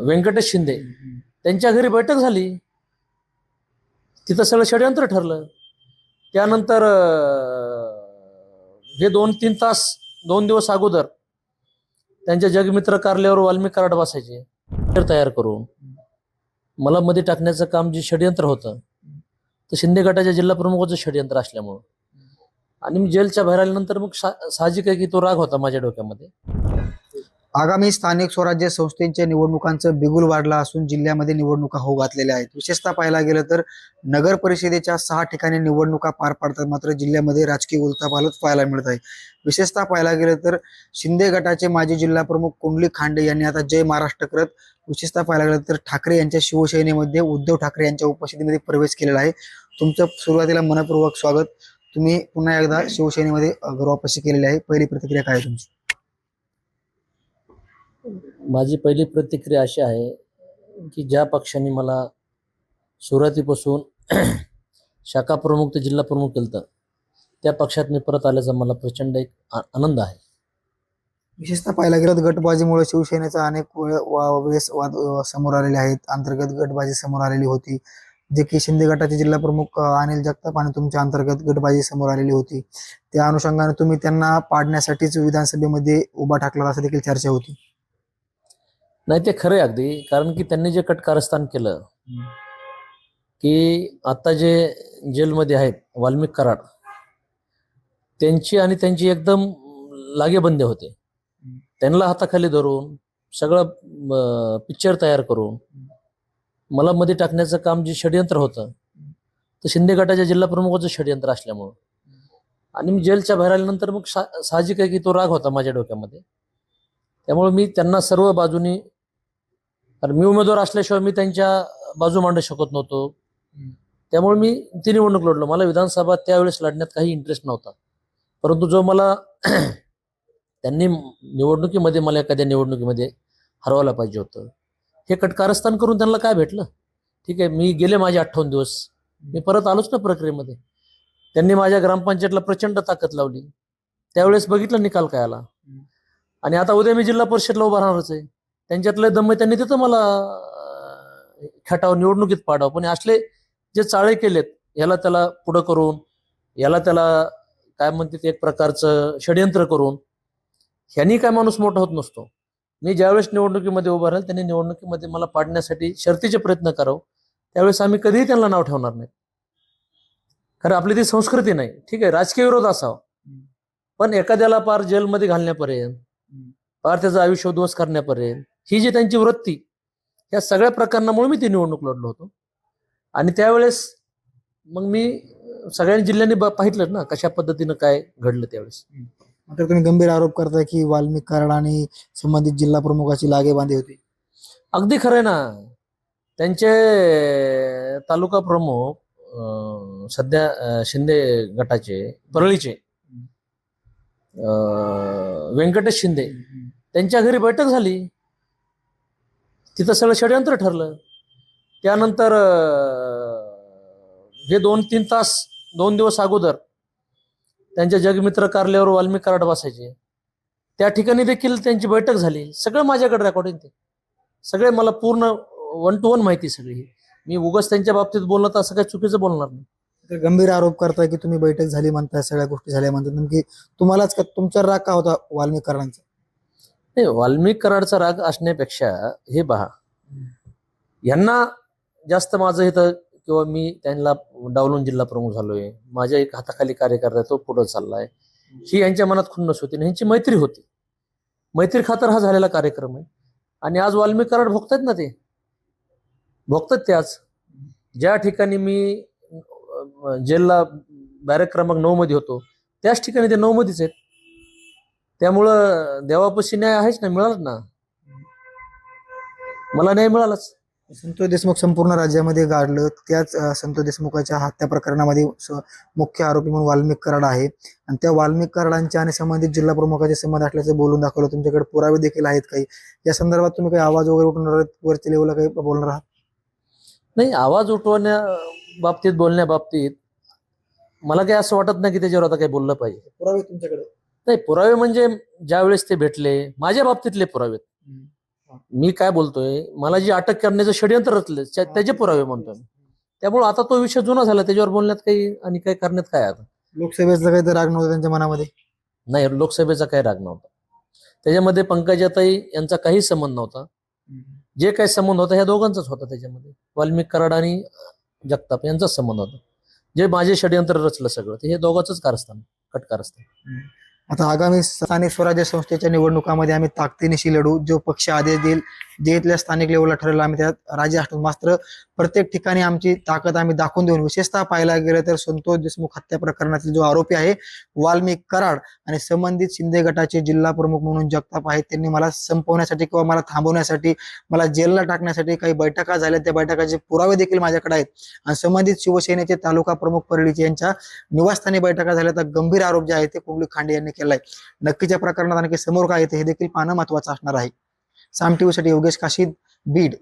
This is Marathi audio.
व्यंकटेश शिंदे. त्यांच्या घरी बैठक झाली. तिथं सगळं षडयंत्र ठरलं. त्यानंतर हे दोन तीन तास दोन दिवस अगोदर त्यांच्या जगमित्र कार्यालयावर वाल्मिक कार्ड बसायचे. तयार करून मला मध्ये टाकण्याचं काम जे षडयंत्र होतं तर शिंदे गटाच्या जिल्हा प्रमुखाचं षडयंत्र असल्यामुळं. आणि मी जेलच्या बाहेर आल्यानंतर मग सा- साहजिक आहे की तो राग होता माझ्या डोक्यामध्ये. आगामी स्थानिक स्वराज्य संस्थेच्या निवडणुकांचं बिगुल वाढला असून जिल्ह्यामध्ये निवडणुका होऊ घातलेल्या आहेत. विशेषतः पाहायला गेलं तर नगर परिषदेच्या सहा ठिकाणी निवडणुका पार पाडतात. मात्र जिल्ह्यामध्ये राजकीय उलथापालत पाहायला मिळत आहे. विशेषतः पाहायला गेलं तर शिंदे गटाचे माजी जिल्हा प्रमुख कुंडली खांडे यांनी आता जय महाराष्ट्र करत विशेषतः पाहायला गेलं तर ठाकरे यांच्या शिवसेनेमध्ये उद्धव ठाकरे यांच्या उपस्थितीमध्ये प्रवेश केलेला आहे. तुमचं सुरुवातीला मनपूर्वक स्वागत. तुम्ही पुन्हा एकदा शिवसेनेमध्ये अ, केलेले केलेली आहे. पहिली प्रतिक्रिया काय आहे तुमची? माझी पहिली प्रतिक्रिया अशी आहे की ज्या पक्षाने मला सुरुवातीपासून शाखा प्रमुख ते जिल्हा प्रमुख केलं त्या पक्षात मी परत आल्याचा मला प्रचंड एक आनंद आहे. विशेषतः पाहायला गेलं तर गटबाजीमुळे शिवसेनेचा अनेक वेळ- वा- वेळेस वाद समोर आलेले आहेत. अंतर्गत गटबाजी समोर आलेली होती. जे की शिंदे गटाचे जिल्हा प्रमुख अनिल जगताप आणि तुमच्या अंतर्गत गटबाजी समोर आलेली होती. त्या अनुषंगाने तुम्ही त्यांना पाडण्यासाठीच विधानसभेमध्ये उभा टाकला असं देखील चर्चा होती. नाही ते खरं अगदी. कारण की त्यांनी जे कटकारस्थान केलं की आता जे जेलमध्ये आहेत वाल्मिक कराड त्यांची आणि त्यांची एकदम लागेबंदे होते. त्यांना हाताखाली धरून सगळं पिक्चर तयार करून मला मध्ये टाकण्याचं काम जे षडयंत्र होतं तर शिंदे गटाच्या जिल्हा प्रमुखाचं षडयंत्र असल्यामुळं. आणि मी जेलच्या बाहेर आल्यानंतर मग सा साहजिक आहे की तो राग होता माझ्या डोक्यामध्ये. त्यामुळे मी त्यांना सर्व बाजूनी कारण मी उमेदवार असल्याशिवाय मी त्यांच्या बाजू मांडू शकत नव्हतो. त्यामुळे मी ती निवडणूक लढलो. मला विधानसभा त्यावेळेस लढण्यात काही इंटरेस्ट नव्हता. परंतु जो मला त्यांनी निवडणुकीमध्ये मला एखाद्या निवडणुकीमध्ये हरवायला पाहिजे होतं. हे कटकारस्थान करून त्यांना काय भेटलं? ठीक आहे मी गेले माझे अठ्ठावन्न दिवस. मी परत आलोच ना प्रक्रियेमध्ये. त्यांनी माझ्या ग्रामपंचायतला प्रचंड ताकद लावली. त्यावेळेस बघितलं निकाल काय आला. आणि आता उद्या मी जिल्हा परिषदला उभा राहणारच आहे. त्यांच्यातले दम त्यांनी तिथं मला खटाव निवडणुकीत पाडावं. पण असले जे चाळे केलेत याला त्याला पुढं करून याला त्याला काय म्हणते ते एक प्रकारचं षडयंत्र करून ह्यांनी काय माणूस मोठा होत नसतो. मी ज्यावेळेस निवडणुकीमध्ये उभा राहील त्यांनी निवडणुकीमध्ये मला पाडण्यासाठी शर्तीचे प्रयत्न करावं. त्यावेळेस आम्ही कधीही त्यांना नाव ठेवणार नाही खरं आपली ती संस्कृती नाही. ठीक आहे राजकीय विरोध असावा. पण एखाद्याला पार जेलमध्ये घालण्यापर्यंत पार त्याचं आयुष्य उद्ध्वस्त करण्यापर्यंत ही जी त्यांची वृत्ती या सगळ्या प्रकरणामुळे मी ती निवडणूक लढलो होतो. आणि त्यावेळेस मग मी सगळ्या जिल्ह्यांनी पाहिलं ना कशा पद्धतीनं काय घडलं त्यावेळेस. मात्र तुम्ही गंभीर आरोप करताय की वाल्मिक कराड आणि संबंधित जिल्हा प्रमुखाची लागेबांधे होती. अगदी खरं आहे ना. त्यांचे तालुका प्रमुख सध्या शिंदे गटाचे परळीचे व्यंकटेश शिंदे त्यांच्या घरी बैठक झाली. तिथं सगळं षडयंत्र ठरलं. त्यानंतर हे दोन तीन तास दोन दिवस अगोदर त्यांच्या जगमित्र कार्यालयावर वाल्मिक कराड बसायचे. त्या ठिकाणी देखील त्यांची बैठक झाली. सगळं माझ्याकडे रेकॉर्डिंग ते. सगळे मला पूर्ण वन टू वन माहिती सगळी. मी उगाच त्यांच्या बाबतीत बोलणं तर असं काही चुकीचं बोलणार नाही. गंभीर आरोप करताय की तुम्ही बैठक झाली म्हणताय सगळ्या गोष्टी झाल्या म्हणतात नेमकी तुम्हालाच का तुमचा राग का होता वाल्मिक कराडांचा नाही वाल्मिक कराडचा राग असण्यापेक्षा हे पहा यांना जास्त माझं इथं किंवा मी त्यांना डावलून जिल्हा प्रमुख झालोय. माझ्या एक हाताखाली कार्यकर्ता तो पुढं चाललाय. ही यांच्या मनात खुन्नस होती आणि ह्यांची मैत्री होती. मैत्री खातर हा झालेला कार्यक्रम आहे. आणि आज वाल्मिक कराड भोगतायत ना ते? भोगतात ते आज. ज्या ठिकाणी मी जेलला बॅरेक क्रमांक नऊ मध्ये होतो त्याच ठिकाणी ते नऊ मध्येच आहेत. त्यामुळं देवापाशी न्याय आहेच ना मिळालाच ना? मला न्याय मिळालाच. संतोष देशमुख संपूर्ण राज्यामध्ये गाडलं. त्याच अं, संतोष देशमुखाच्या हत्या प्रकरणामध्ये स- मुख्य आरोपी म्हणून वाल्मिक कराड आहे. आणि त्या वाल्मिक कराडांच्या आणि संबंधित जिल्हा प्रमुखाचे संबंध असल्याचं बोलून दाखवलं. तुमच्याकडे पुरावे देखील आहेत काही. या संदर्भात तुम्ही काही आवाज वगैरे उठवणार आहात? वरच्या लेवलला काही बोलणार आहात? नाही आवाज उठवण्या बाबतीत बोलण्या बाबतीत मला काही असं वाटत नाही की त्याच्यावर आता काही बोललं पाहिजे. पुरावे तुमच्याकडे? नाही पुरावे म्हणजे ज्या वेळेस ते भेटले माझ्या बाबतीतले पुरावे मी काय बोलतोय मला जी अटक करण्याचं षडयंत्र रचलं त्या- त्याचे पुरावे म्हणतोय. त्यामुळे आता तो विषय जुना झाला त्याच्यावर बोलण्यात काही आणि काही करण्यात काय आता? लोकसभेचा काही राग नव्हता त्यांच्या मनामध्ये? नाही लोकसभेचा काही राग नव्हता. त्याच्यामध्ये पंकजाताई यांचा काही संबंध नव्हता. जे काही संबंध होता ह्या दोघांचाच होता त्याच्यामध्ये. वाल्मिक कराड आणि जगताप यांचाच संबंध होता. जे माझे षडयंत्र रचलं सगळं ते हे दोघांचंच कारस्थान कट कारस्थान आता आगामी स्थानिक स्वराज्य संस्थेच्या निवडणुकामध्ये आम्ही ताकदीनिशी लढू जो पक्ष आदेश देईल जे इथल्या स्थानिक लेवलला ठरवलं आम्ही त्यात राजे असतो मात्र प्रत्येक ठिकाणी आमची ताकद आम्ही दाखवून देऊन विशेषतः पाहायला गेलं तर संतोष देशमुख हत्या प्रकरणातील जो आरोपी आहे वाल्मिक कराड आणि संबंधित शिंदे गटाचे जिल्हा प्रमुख म्हणून जगताप आहेत त्यांनी मला संपवण्यासाठी किंवा मला थांबवण्यासाठी मला जेलला टाकण्यासाठी काही बैठका झाल्या. त्या बैठकाचे पुरावे देखील माझ्याकडे आहेत. आणि संबंधित शिवसेनेचे तालुका प्रमुख परळीचे यांच्या निवासस्थानी बैठका झाल्या. तर गंभीर आरोप जे आहेत ते कुंडली खांडे यांनी केलाय. नक्कीच्या प्रकरणात आणखी समोर काय येते हे देखील पाहणं महत्वाचं असणार आहे. साम टीव्हीसाठी योगेश काशीद बीड.